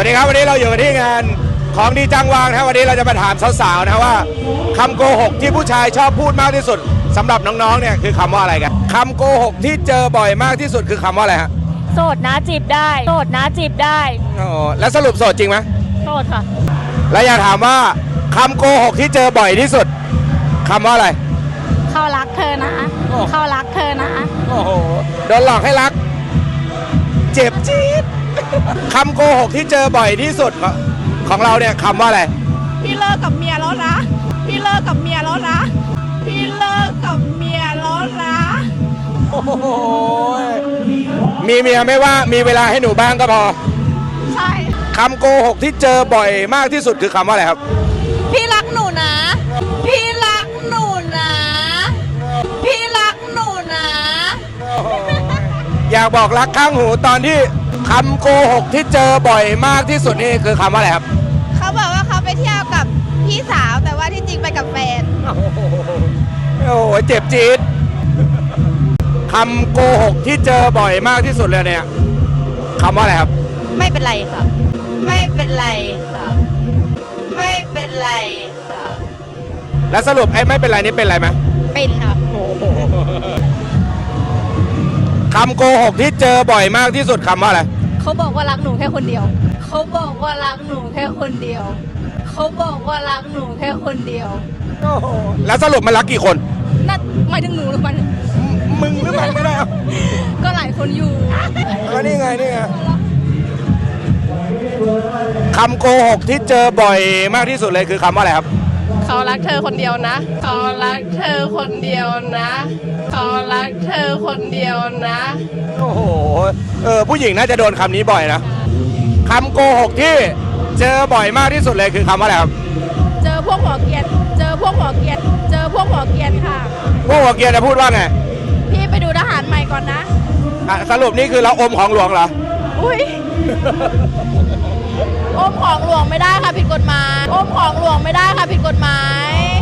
วัสดีครับวันนี้เราอยู่กันที่งานของดีจังวางนะครับวันนี้เราจะมาถามสาวๆนะว่าคำโกหกที่ผู้ชายชอบพูดมากที่สุดสำหรับน้องๆเนี่ยคือคำว่าอะไรกันคำโกหกที่เจอบ่อยมากที่สุดคือคำว่าอะไรฮะโสดนะจีบได้โสดนะจีบได้อ๋อแล้วสรุปโสดจริงไหมโสดค่ะ แล้วอยากถามว่าคำโกหกที่เจอบ่อยที่สุดคำว่าอะไร เขารักเธอนะโอ้เขารักเธอนะโอ้โหโดนหลอกให้รัก เจ็บจี๊ด คำโกหกที่เจอบ่อยที่สุดของของเราเนี่ยคำว่าอะไร พี่เลิกกับเมียแล้วนะ พี่เลิกกับเมียแล้วนะ พี่เลิกกับเมียแล้วนะโอ้โหมีเมียไม่ว่ามีเวลาให้หนูบ้างก็พอ ใช่คำโกหกที่เจอบ่อยมากที่สุดคือคำว่าอะไรครับ พี่รักหนูนะ พี่รักหนูนะ พี่รักหนูนะ อยากบอกรักข้างหูตอนที่ คำโกหกที่เจอบ่อยมากที่สุดนี่คือคำว่าอะไรครับ เขาบอกว่าเขาไปเที่ยวกับพี่สาวแต่ว่าที่จริงไปกับแฟน โอ้โหเจ็บจี๊ดคำโกหกที่เจอบ่อยมากที่สุดเลยเนี่ยคำว่าอะไรครับ ไม่เป็นไรค่ะไม่เป็นไรค่ะไม่เป็นไรค่ะแล้วสรุปไอ้ไม่เป็นไรนี่เป็นไรไหมเป็นค่ะคำโกหกที่เจอบ่อยมากที่สุดคำว่าอะไร เขาบอกว่ารักหนูแค่คนเดียว เขาบอกว่ารักหนูแค่คนเดียว เขาบอกว่ารักหนูแค่คนเดียว แล้วสรุปมันรักกี่คนนั่นหมายถึงหนูหรือมัน มึงหรือมันไม่ได้เอาก็หลายคนอยู่เอานี่ไงนี่ไงคำโกหกที่เจอบ่อยมากที่สุดเลยคือคำว่าอะไรครับ เขารักเธอคนเดียวนะ เขารักเธอคนเดียวนะ เขารักเธอคนเดียวนะ โอ้โห เออผู้หญิงน่าจะโดนคำนี้บ่อยนะคำโกหกที่เจอบ่อยมากที่สุดเลยคือคำว่าอะไรครับเจอพวกหัวเกรียนเจอพวกหัวเกรียนเจอพวกหัวเกรียนค่ะ พวกหัวเกียร์จะพูดว่าไงพี่ไปดูทหารใหม่ก่อนนะ อะสรุปนี่คือเราอมของหลวงเหรอ อุ้ย อมของหลวงไม่ได้ค่ะผิดกฎหมายอมของหลวงไม่ได้ค่ะผิดกฎหมาย